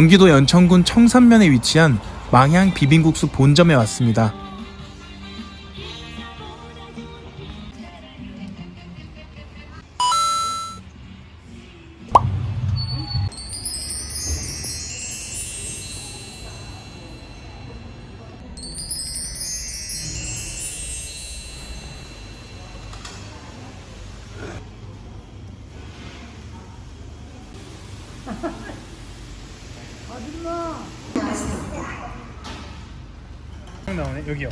경기도 연천군 청산면에 위치한 망향 비빔국수 본점에 왔습니다. 나오네 여기요.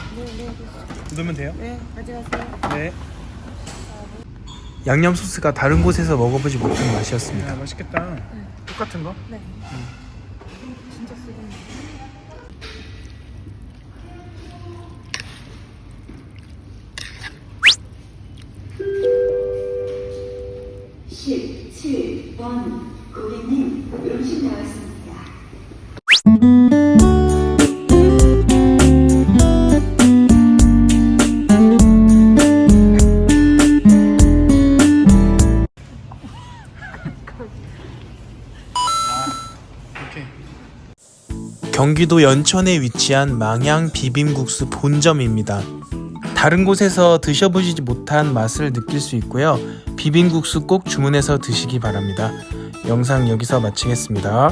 넣으면 돼요? 네, 가져가세요. 네. 양념 소스가 다른 곳에서 먹어보지 못한 맛이었습니다. 맛있겠다. 똑같은 거? 네. 진짜 쓰겠네. 십칠 번 고객님 음식 나왔습니다. 경기도 연천에 위치한 망향 비빔국수 본점입니다. 다른 곳에서 드셔보지 못한 맛을 느낄 수 있고요. 비빔국수 꼭 주문해서 드시기 바랍니다. 영상 여기서 마치겠습니다.